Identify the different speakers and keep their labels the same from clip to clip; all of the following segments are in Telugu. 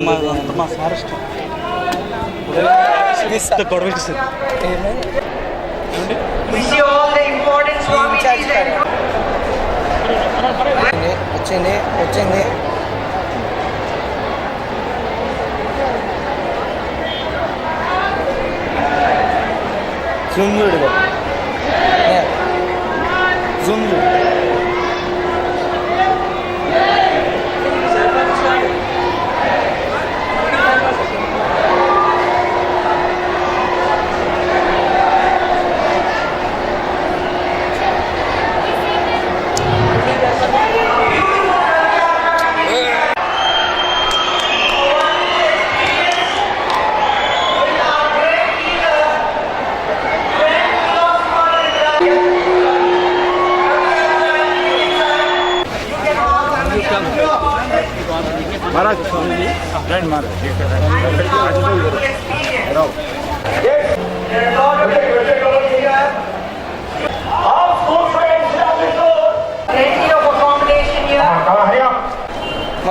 Speaker 1: మా అంత మా సార్ ఇష్టం గొడవ ఇస్తుంది
Speaker 2: We see all the important Swamiji's and
Speaker 3: వచ్చింది వచ్చింది జూమ్ చూడు జూమ్ చూడు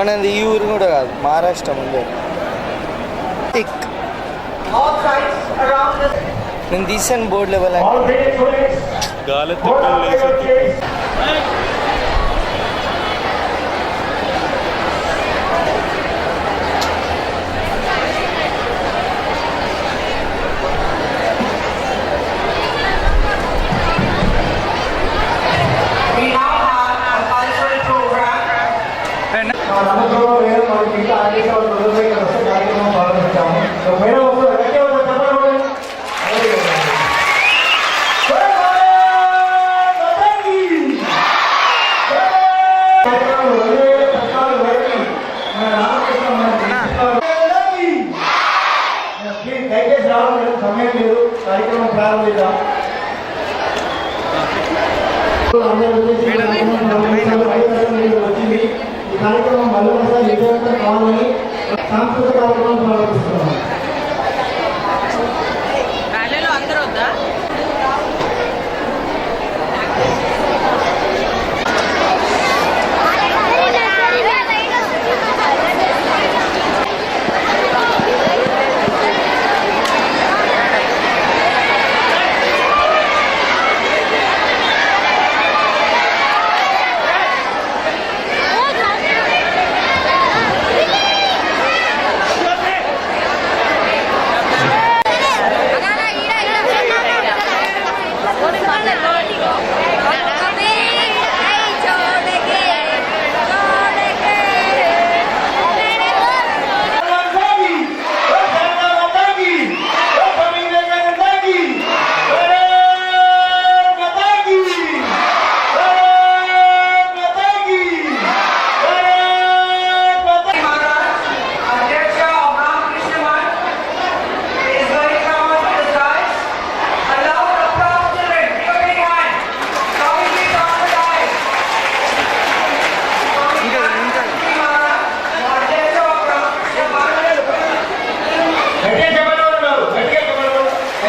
Speaker 3: మనది ఈ ఊరు కూడా కాదు మహారాష్ట్ర ముందే tick
Speaker 2: All sides around this.
Speaker 3: నేను తీసాను బోర్డు లెవెల్
Speaker 1: గాలి
Speaker 4: కార్యక్రమం మళ్ళీ ఒకసారి విజయవంతం కావాలని సాంస్కృతిక కార్యక్రమం ప్రారంభిస్తున్నాం.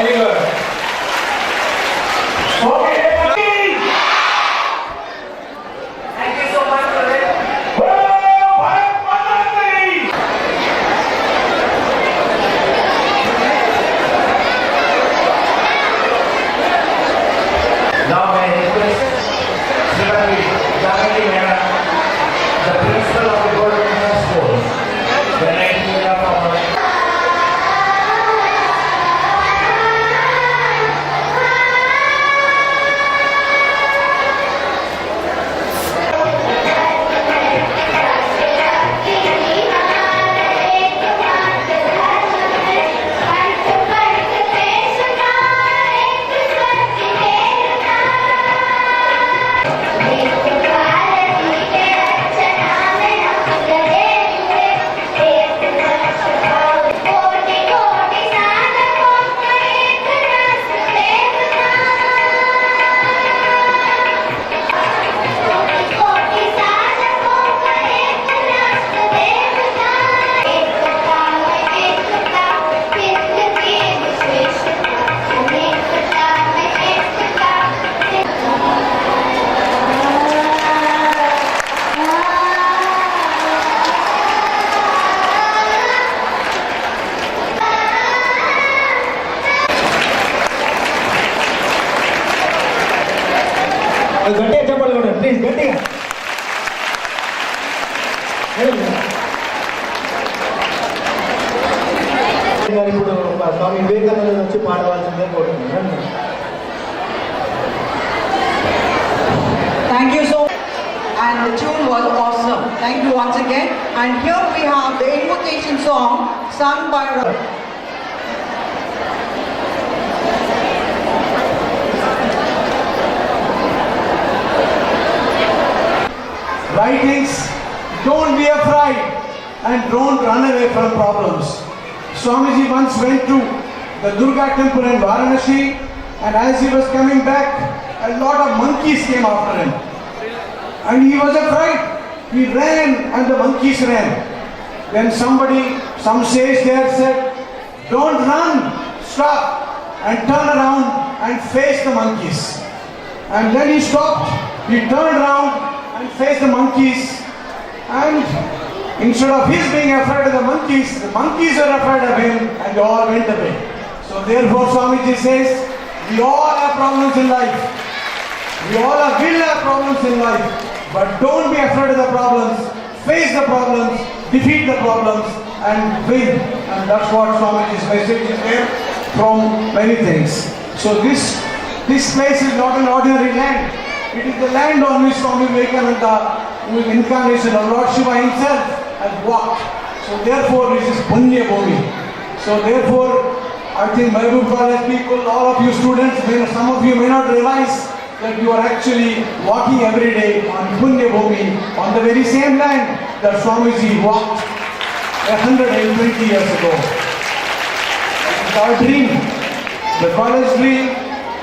Speaker 4: Anyway. స్వామి వివేకానంద వచ్చి పాడవలసిందే కోరుతున్నాను
Speaker 3: Thank you so much. And the tune was awesome. Thank you once again. And here we have the invocation song sung by
Speaker 5: writings, don't be afraid and don't run away from problems. Swamiji once went to the Durga temple in Varanasi and as he was coming back, a lot of monkeys came after him. And he was afraid. He ran and the monkeys ran. Then somebody, some sage there said, don't run, stop and turn around and face the monkeys. And then he stopped, he turned around and faced the monkeys. And instead of his being afraid of the monkeys, the monkeys were afraid of him and they all went away. So therefore Swamiji says, we all have problems in life. We all have, will have problems in life. But don't be afraid of the problems. Face the problems, defeat the problems and win. And that's what Swamiji's message is there from many things. So this this place is not an ordinary land. It is the land on which Swami Vivekananda, is incarnation of Lord Shiva himself, has walked. So therefore this is Punya Bhumi. So therefore, I think Mahbub College people, all of you students, some of you may not realize that you are actually walking every day on Punya Bhumi, on the very same land that Swamiji walked 120 years ago. It's our dream, the college dream,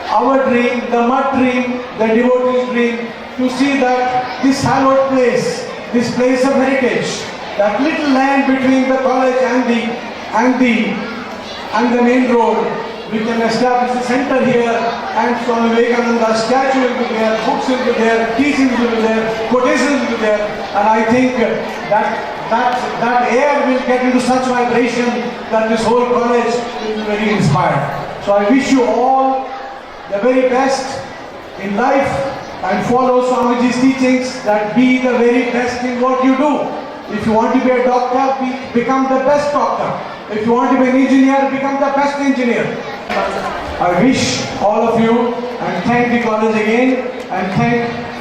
Speaker 5: our dream, the mud dream, the devotee's dream, to see that this hallowed place, this place of heritage, that little land between the college and the and the and the main road, we can establish a center here and Swami Vivekananda's statue will be there, books will be there, teachings will be there, quotations will be there, and I think that that that air will get into such vibration that this whole college will be very inspired. So I wish you all the very best in life and follow Swamiji's teachings that be the very best in what you do. If you want to be a doctor, be, become the best doctor. If you want to be an engineer, become the best engineer. I wish all of you and thank the college again and thank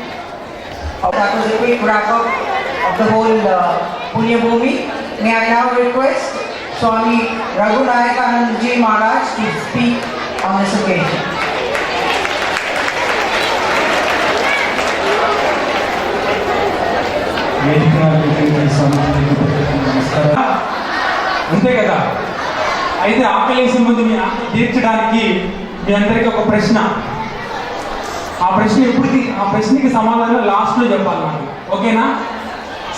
Speaker 3: That was a quick wrap up of the whole uh, Punya Bhumi. May I now request Swami Raghunayakanand Ji Maharaj to speak on this occasion.
Speaker 6: అంతే కదా? అయితే ఆకలేసే ముందు మీ తీర్చడానికి మీ అందరికీ ఒక ప్రశ్న. ఆ ప్రశ్న ఎప్పుడు ఆ ప్రశ్నకి సమాధానం లాస్ట్లో చెప్పాలి నాకు ఓకేనా?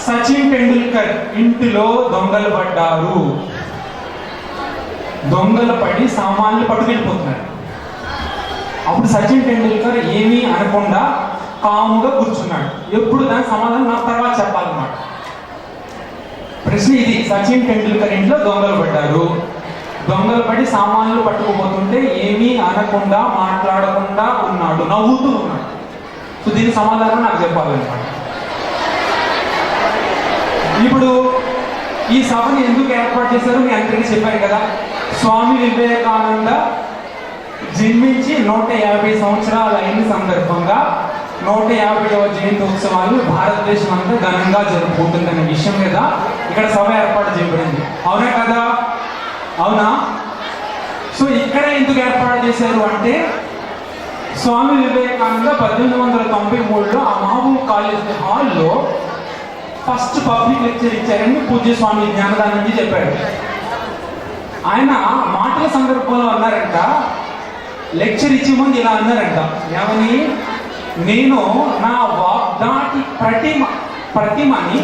Speaker 6: సచిన్ టెండూల్కర్ ఇంటిలో దొంగలు పడ్డారు. దొంగలు పడి సామాన్లు పట్టుకెళ్ళిపోతున్నారు. అప్పుడు సచిన్ టెండూల్కర్ ఏమీ అనకుండా కాముగా కూర్చున్నాడు. ఎప్పుడు దానికి సమాధానం నాకు తర్వాత చెప్పాలన్నమాట. ప్రశ్న ఇది సచిన్ టెండూల్కర్ ఇంట్లో దొంగలు పడ్డారు. దొంగలు పడి సామాన్లు పట్టుకుపోతుంటే ఏమీ అనకుండా మాట్లాడకుండా ఉన్నాడు నవ్వుతూ ఉన్నాడు. సో దీని సమాధానం నాకు చెప్పాలన్నమాట. ఇప్పుడు ఈ సభని ఎందుకు ఏర్పాటు చేశారో మీ అందరికీ చెప్పారు కదా. స్వామి వివేకానంద జన్మించి నూట యాభై సంవత్సరాలు అయిన సందర్భంగా నూట యాభైవ జయంతి ఉత్సవాలు భారతదేశం అంతా ఘనంగా జరుపుకుంటుందనే విషయం మీద ఇక్కడ సభ ఏర్పాటు చేయబడింది. అవునా కదా? అవునా? సో ఇక్కడ ఎందుకు ఏర్పాటు చేశారు అంటే స్వామి వివేకానంద పద్దెనిమిది వందల తొంభై మూడులో ఆ మహబూబ్ కాలేజ్ హాల్లో ఫస్ట్ పబ్లిక్ లెక్చర్ ఇచ్చారని పూజ్య స్వామి జ్ఞానదానంజీ చెప్పాడు. ఆయన మాటల సందర్భంలో అన్నారంట లెక్చర్ ఇచ్చే ముందు ఇలా అన్నారంట. ఏమని? నేను నా వాగ్దాటి ప్రతిమ ప్రతిమని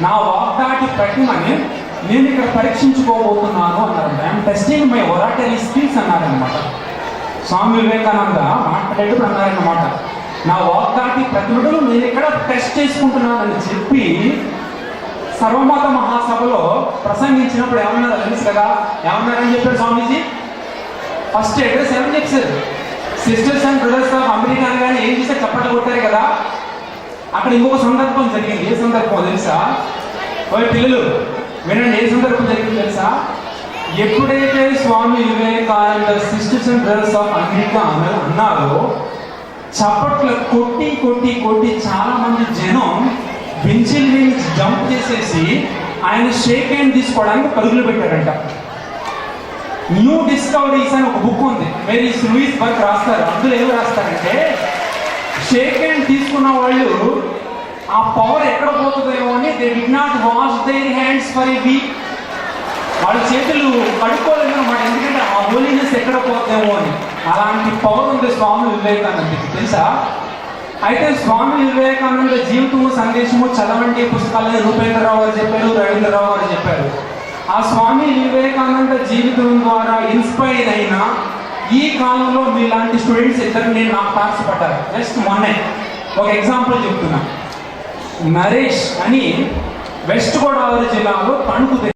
Speaker 6: నా వాగ్దాటి ప్రతిమని నేను ఇక్కడ పరీక్షించుకోబోతున్నాను అన్నారు. I'm testing my oratory skills అన్నారనమాట స్వామి వివేకానంద మాట్లాడేటప్పుడు అన్నారన్నమాట. నా వాగ్దాటి ప్రతిమను నేను ఇక్కడ టెస్ట్ చేసుకుంటున్నానని చెప్పి సర్వమత మహాసభలో ప్రసంగించినప్పుడు ఏమన్నారు తెలుసు కదా? ఏమన్నారని చెప్పారు స్వామీజీ? ఫస్ట్ అడ్రస్ ఏమని చెప్పారు? Sisters and brothers of America కానీ ఏం చేస్తే చప్పట్లు కొట్టారు కదా? అక్కడ ఇంకొక సందర్భం జరిగింది. ఏ సందర్భం తెలుసా? ఓ పిల్లలు వినండి ఏ సందర్భం జరిగింది తెలుసా? ఎప్పుడైతే Swami Vivekananda sisters and brothers of America అన్నారో చప్పట్లు కొట్టి కొట్టి కొట్టి చాలా మంది జనం బెంచిల్ మీద జంప్ చేసేసి ఆయన షేక్ హ్యాండ్ తీసుకోవడానికి పరుగులు పెట్టారంట. న్యూ డిస్కవరీస్ అని ఒక బుక్ ఉంది మేరీ లూయిస్ బర్క్ రాస్తారు అందులో ఏం రాస్తారంటే షేక్ హ్యాండ్ తీసుకున్న వాళ్ళు ఆ పవర్ ఎక్కడ పోతుందేమో అని they did not wash their hands for a week వాళ్ళ చేతులు కడుక్కోలేదు అనమాట ఎందుకంటే ఆ హోలీనెస్ ఎక్కడ పోతుందేమో అని. అలాంటి పవర్ ఉంది స్వామి వివేకానందకి. తెలుసా? అయితే స్వామి వివేకానంద జీవితము సందేశము చదవండి పుస్తకాలని రూపేంద్రరావు గారు చెప్పారు రవీంద్రరావు గారు చెప్పారు. ఆ స్వామి వివేకానంద జీవితం ద్వారా ఇన్స్పైర్ అయిన ఈ కాలంలో మీలాంటి స్టూడెంట్స్ ఇద్దరు నేను నాకు తారసపడ్డారు జస్ట్ మొన్నే ఒక ఎగ్జాంపుల్ చెప్తున్నా. నరేష్ అని వెస్ట్ గోదావరి జిల్లాలో తణుకు